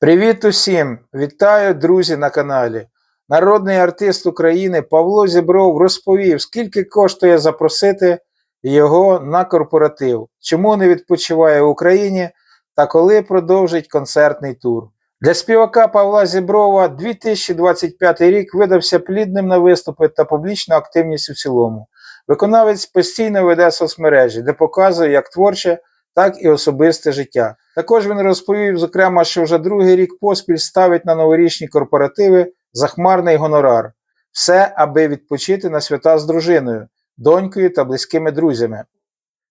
Привіт усім! Вітаю, друзі, на каналі. Народний артист України Павло Зібров розповів, скільки коштує запросити його на корпоратив, чому не відпочиває в Україні та коли продовжить концертний тур. Для співака Павла Зіброва 2025 рік видався плідним на виступи та публічну активність у цілому. Виконавець постійно веде соцмережі, де показує як творче, так і особисте життя. Також він розповів, зокрема, що вже другий рік поспіль ставить на новорічні корпоративи захмарний гонорар. Все, аби відпочити на свята з дружиною, донькою та близькими друзями.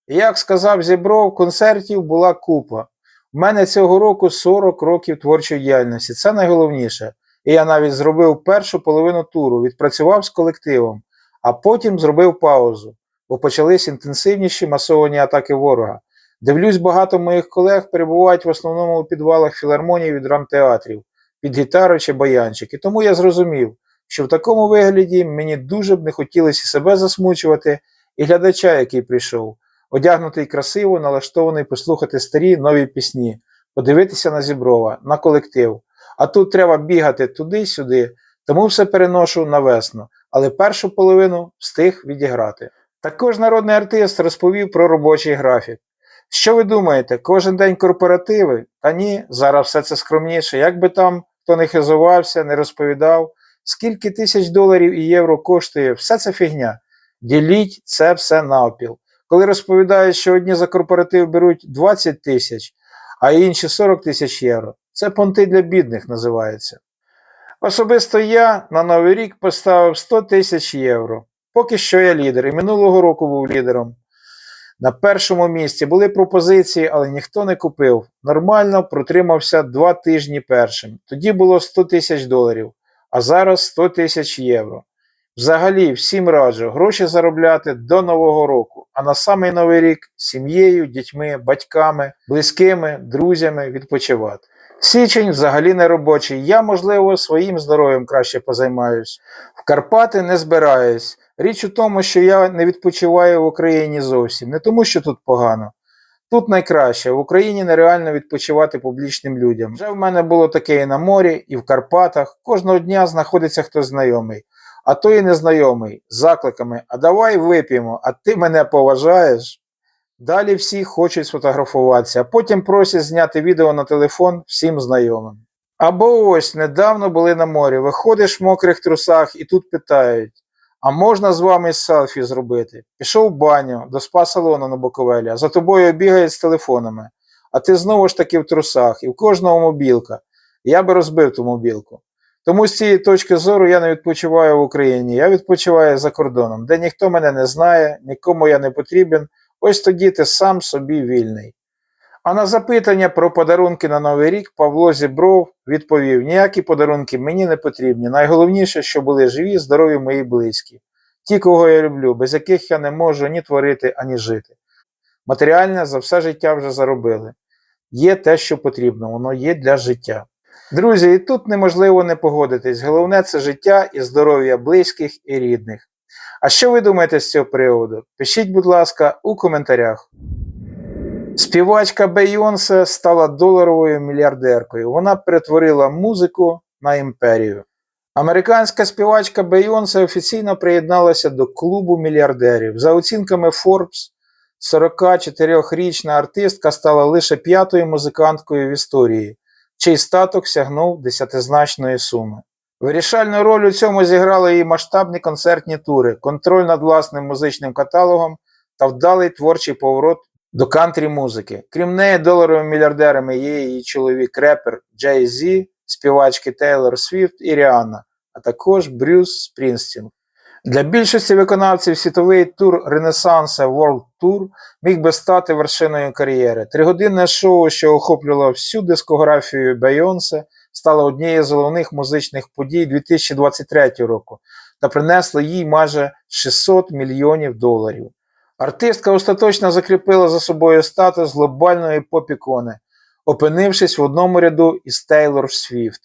І як сказав Зібров, концертів була купа. У мене цього року 40 років творчої діяльності. Це найголовніше. І я навіть зробив першу половину туру, відпрацював з колективом, а потім зробив паузу, бо почались інтенсивніші масовані атаки ворога. Дивлюсь, багато моїх колег перебувають в основному у підвалах філармонії від драмтеатрів, під гітару чи баянчик. І тому я зрозумів, що в такому вигляді мені дуже б не хотілося себе засмучувати і глядача, який прийшов, одягнутий красиво, налаштований послухати старі нові пісні, подивитися на Зіброва, на колектив. А тут треба бігати туди-сюди, тому все переношу на весну, але першу половину встиг відіграти. Також народний артист розповів про робочий графік. Що ви думаєте, кожен день корпоративи? Та ні, зараз все це скромніше. Як би там хто не хизувався, не розповідав, скільки тисяч доларів і євро коштує, все це фігня. Діліть це все навпіл. Коли розповідають, що одні за корпоратив беруть 20 тисяч, а інші 40 тисяч євро, це понти для бідних називається. Особисто я на Новий рік поставив 100 тисяч євро. Поки що я лідер, і минулого року був лідером. На першому місці були пропозиції, але ніхто не купив. Нормально протримався два тижні першим. Тоді було 100 тисяч доларів, а зараз 100 тисяч євро. Взагалі, всім раджу гроші заробляти до Нового року, а на самий новий рік сім'єю, дітьми, батьками, близькими, друзями відпочивати. Січень взагалі не робочий. Я, можливо, своїм здоров'ям краще позаймаюсь. В Карпати не збираюсь. Річ у тому, що я не відпочиваю в Україні зовсім. Не тому, що тут погано. Тут найкраще. В Україні нереально відпочивати публічним людям. Вже в мене було таке і на морі, і в Карпатах. Кожного дня знаходиться хтось знайомий, а то і незнайомий, з закликами А давай вип'ємо, а ти мене поважаєш. Далі всі хочуть сфотографуватися, а потім просять зняти відео на телефон всім знайомим. Або ось недавно були на морі, виходиш в мокрих трусах і тут питають: а можна з вами селфі зробити? Пішов в баню до спа-салону на Буковелі, за тобою бігають з телефонами, а ти знову ж таки в трусах, і в кожного мобілка. Я би розбив ту мобілку. Тому з цієї точки зору я не відпочиваю в Україні, я відпочиваю за кордоном, де ніхто мене не знає, нікому я не потрібен. Ось тоді ти сам собі вільний. А на запитання про подарунки на Новий рік Павло Зібров відповів: ніякі подарунки мені не потрібні. Найголовніше, що були живі, здорові мої близькі, ті, кого я люблю, без яких я не можу ні творити, ані жити. Матеріальне за все життя вже заробили. Є те, що потрібно, воно є для життя. Друзі, і тут неможливо не погодитись. Головне це життя і здоров'я близьких і рідних. А що ви думаєте з цього приводу? Пишіть, будь ласка, у коментарях. Співачка Бейонсе стала доларовою мільярдеркою. Вона перетворила музику на імперію. Американська співачка Бейонсе офіційно приєдналася до клубу мільярдерів. За оцінками Forbes, 44-річна артистка стала лише п'ятою музиканткою в історії, чий статок сягнув десятизначної суми. Вирішальну роль у цьому зіграли її масштабні концертні тури, контроль над власним музичним каталогом та вдалий творчий поворот до кантрі музики. Крім неї, доларовими мільярдерами є її чоловік репер Джей Зі, співачки Тейлор Свіфт і Ріанна, а також Брюс Спрінстін. Для більшості виконавців світовий тур Ренесанса World Tour міг би стати вершиною кар'єри. Тригодинне шоу, що охоплювало всю дискографію Бейонсе, стало однією з головних музичних подій 2023 року та принесло їй майже 600 мільйонів доларів. Артистка остаточно закріпила за собою статус глобальної поп-ікони, опинившись в одному ряду із Тейлор Свіфт.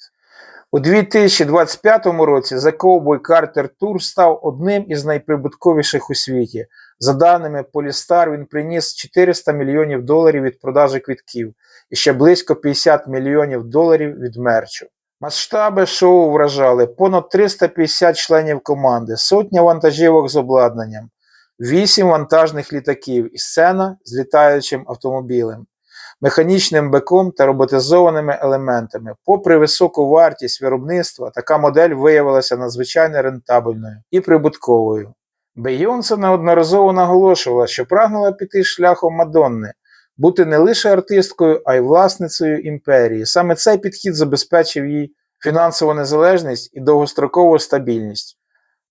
У 2025 році The Cowboy Carter Tour став одним із найприбутковіших у світі. За даними Polystar, він приніс 400 мільйонів доларів від продажі квитків і ще близько 50 мільйонів доларів від мерчу. Масштаби шоу вражали понад 350 членів команди, сотня вантажівок з обладнанням, 8 вантажних літаків і сцена з літаючим автомобілем, механічним беком та роботизованими елементами. Попри високу вартість виробництва, така модель виявилася надзвичайно рентабельною і прибутковою. Бейонсе неодноразово наголошувала, що прагнула піти шляхом Мадонни, бути не лише артисткою, а й власницею імперії. Саме цей підхід забезпечив їй фінансову незалежність і довгострокову стабільність.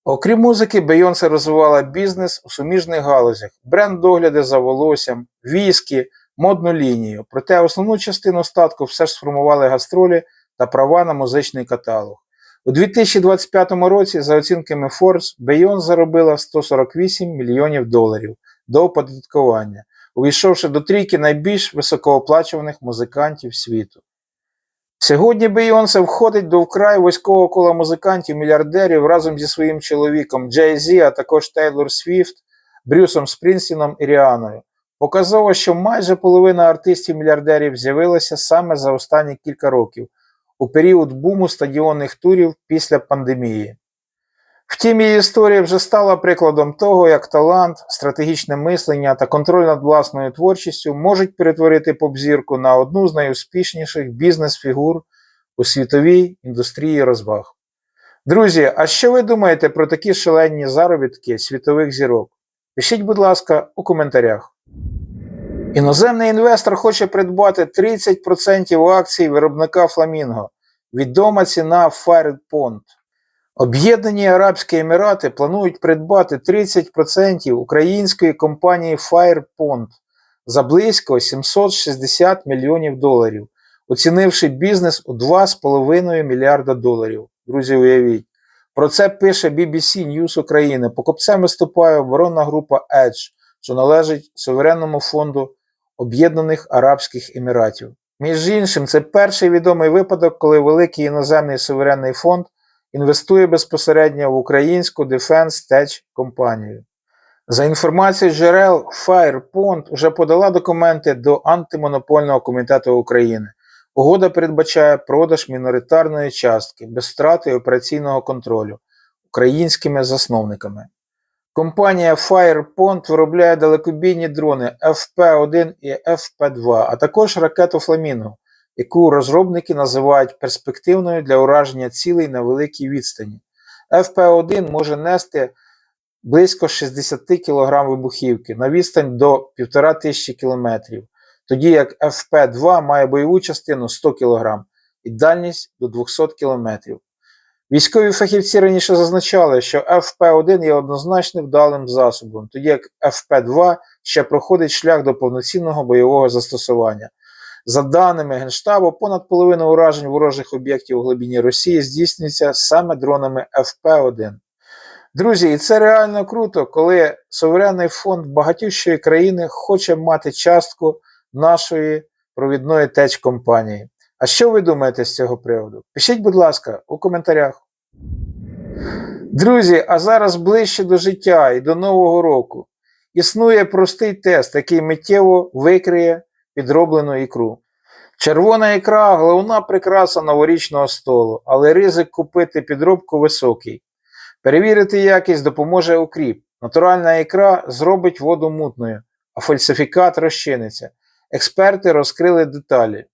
Окрім музики, Бейонсе розвивала бізнес у суміжних галузях, бренд догляди за волоссям, віскі, модну лінію. Проте основну частину статку все ж сформували гастролі та права на музичний каталог. У 2025 році, за оцінками Forbes, Бейон заробила 148 мільйонів доларів до оподаткування, увійшовши до трійки найбільш високооплачуваних музикантів світу. Сьогодні Бейонсе входить до вкрай вузького кола музикантів-мільярдерів разом зі своїм чоловіком Джей Зі, а також Тейлор Свіфт, Брюсом Спрінстіном і Ріаною. Показово, що майже половина артистів-мільярдерів з'явилася саме за останні кілька років, у період буму стадіонних турів після пандемії. Втім, її історія вже стала прикладом того, як талант, стратегічне мислення та контроль над власною творчістю можуть перетворити поп-зірку на одну з найуспішніших бізнес-фігур у світовій індустрії розваг. Друзі, а що ви думаєте про такі шалені заробітки світових зірок? Пишіть, будь ласка, у коментарях. Іноземний інвестор хоче придбати 30% акцій виробника Фламінго. Відома ціна Firepond. Об'єднані Арабські Емірати планують придбати 30% української компанії Firepond за близько 760 мільйонів доларів, оцінивши бізнес у 2,5 мільярда доларів. Друзі, уявіть. Про це пише BBC News України. Покупцем виступає оборонна група Edge, що належить суверенному фонду Об'єднаних Арабських Еміратів. Між іншим, це перший відомий випадок, коли великий іноземний суверенний фонд інвестує безпосередньо в українську Defense Tech компанію. За інформацією джерел, Firepond вже подала документи до антимонопольного комітету України. Угода передбачає продаж міноритарної частки без втрати операційного контролю українськими засновниками. Компанія Firepond виробляє далекобійні дрони FP1 і FP2, а також ракету Фламінго, яку розробники називають перспективною для ураження цілей на великій відстані. FP1 може нести близько 60 кг вибухівки на відстань до 1500 км, тоді як FP2 має бойову частину 100 кг і дальність до 200 км. Військові фахівці раніше зазначали, що FP1 є однозначно вдалим засобом, тоді як FP2 ще проходить шлях до повноцінного бойового застосування. За даними Генштабу, понад половина уражень ворожих об'єктів у глибині Росії здійснюється саме дронами FP1. Друзі, і це реально круто, коли суверенний фонд багатющої країни хоче мати частку нашої провідної теч компанії. А що ви думаєте з цього приводу? Пишіть, будь ласка, у коментарях. Друзі, а зараз ближче до життя і до Нового року. Існує простий тест, який миттєво викриє підроблену ікру. Червона ікра головна прикраса новорічного столу, але ризик купити підробку високий. Перевірити якість допоможе укріп. Натуральна ікра зробить воду мутною, а фальсифікат розчиниться. Експерти розкрили деталі.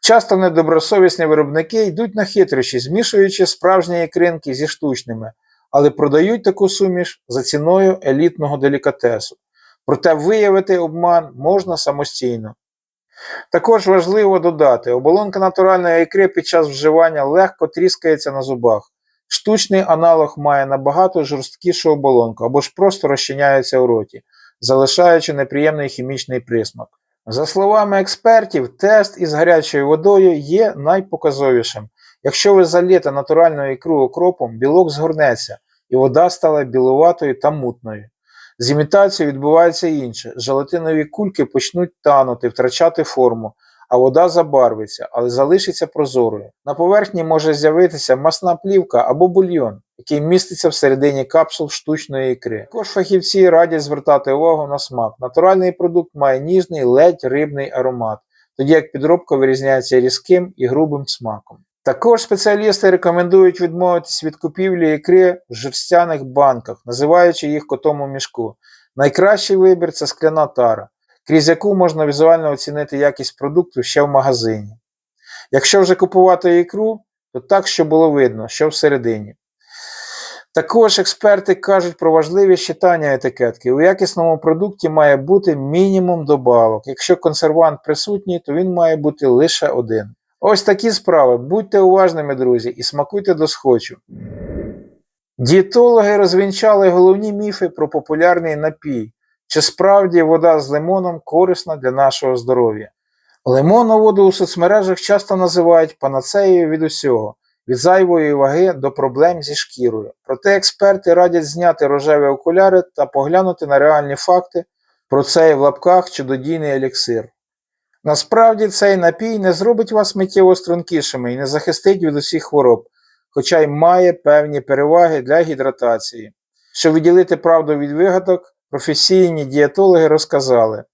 Часто недобросовісні виробники йдуть на хитрощі, змішуючи справжні ікринки зі штучними, але продають таку суміш за ціною елітного делікатесу. Проте виявити обман можна самостійно. Також важливо додати, оболонка натуральної ікри під час вживання легко тріскається на зубах. Штучний аналог має набагато жорсткішу оболонку або ж просто розчиняється у роті, залишаючи неприємний хімічний присмак. За словами експертів, тест із гарячою водою є найпоказовішим. Якщо ви залієте натуральну ікру окропом, білок згорнеться, і вода стала білуватою та мутною. З імітацією відбувається інше. Желатинові кульки почнуть танути, втрачати форму, а вода забарвиться, але залишиться прозорою. На поверхні може з'явитися масна плівка або бульйон, який міститься всередині капсул штучної ікри. Також фахівці радять звертати увагу на смак. Натуральний продукт має ніжний, ледь рибний аромат, тоді як підробка вирізняється різким і грубим смаком. Також спеціалісти рекомендують відмовитись від купівлі ікри в жерстяних банках, називаючи їх котом у мішку. Найкращий вибір це скляна тара, крізь яку можна візуально оцінити якість продукту ще в магазині. Якщо вже купувати ікру, то так, щоб було видно, що всередині. Також експерти кажуть про важливість читання етикетки. У якісному продукті має бути мінімум добавок. Якщо консервант присутній, то він має бути лише один. Ось такі справи. Будьте уважними, друзі, і смакуйте до схочу. Дієтологи розвінчали головні міфи про популярний напій. Чи справді вода з лимоном корисна для нашого здоров'я? Лимонну воду у соцмережах часто називають панацеєю від усього, від зайвої ваги до проблем зі шкірою. Проте експерти радять зняти рожеві окуляри та поглянути на реальні факти про цей в лапках чудодійний еліксир. Насправді цей напій не зробить вас миттєво стрункішими і не захистить від усіх хвороб, хоча й має певні переваги для гідратації. Щоб відділити правду від вигадок, професійні дієтологи розказали.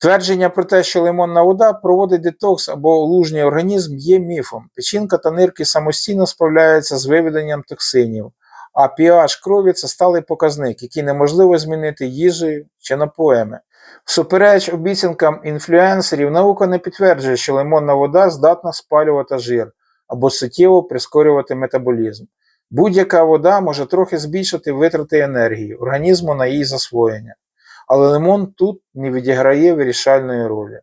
Твердження про те, що лимонна вода проводить детокс або лужній організм, є міфом. Печінка та нирки самостійно справляються з виведенням токсинів, а pH крові це сталий показник, який неможливо змінити їжею чи напоями. Всупереч обіцянкам інфлюенсерів, наука не підтверджує, що лимонна вода здатна спалювати жир або суттєво прискорювати метаболізм. Будь-яка вода може трохи збільшити витрати енергії організму на її засвоєння, але лимон тут не відіграє вирішальної ролі.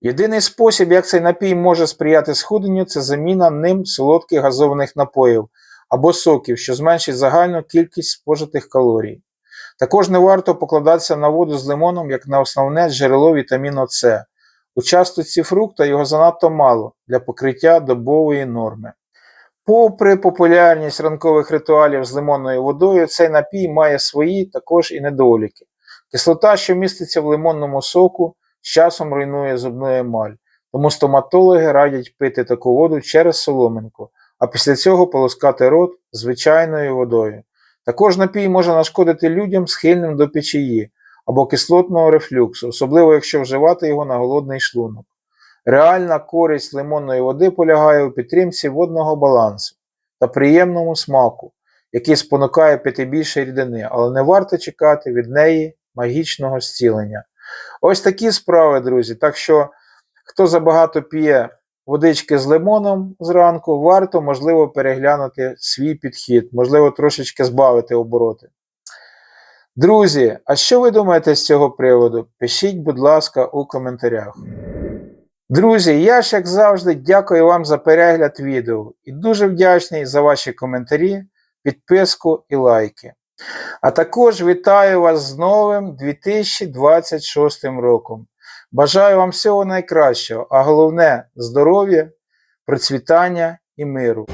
Єдиний спосіб, як цей напій може сприяти схуденню, це заміна ним солодких газованих напоїв або соків, що зменшить загальну кількість спожитих калорій. Також не варто покладатися на воду з лимоном як на основне джерело вітаміну С. У частості фрукта його занадто мало для покриття добової норми. Попри популярність ранкових ритуалів з лимонною водою, цей напій має свої також і недоліки. Кислота, що міститься в лимонному соку, з часом руйнує зубну емаль, тому стоматологи радять пити таку воду через соломинку, а після цього полоскати рот звичайною водою. Також напій може нашкодити людям, схильним до печії або кислотного рефлюксу, особливо якщо вживати його на голодний шлунок. Реальна користь лимонної води полягає у підтримці водного балансу та приємному смаку, який спонукає пити більше рідини, але не варто чекати від неї магічного зцілення. Ось такі справи, друзі. Так що, хто забагато п'є водички з лимоном зранку, варто, можливо, переглянути свій підхід, можливо, трошечки збавити обороти. Друзі, а що ви думаєте з цього приводу? Пишіть, будь ласка, у коментарях. Друзі, я ж, як завжди, дякую вам за перегляд відео і дуже вдячний за ваші коментарі, підписку і лайки. А також вітаю вас з новим 2026 роком. Бажаю вам всього найкращого, а головне здоров'я, процвітання і миру.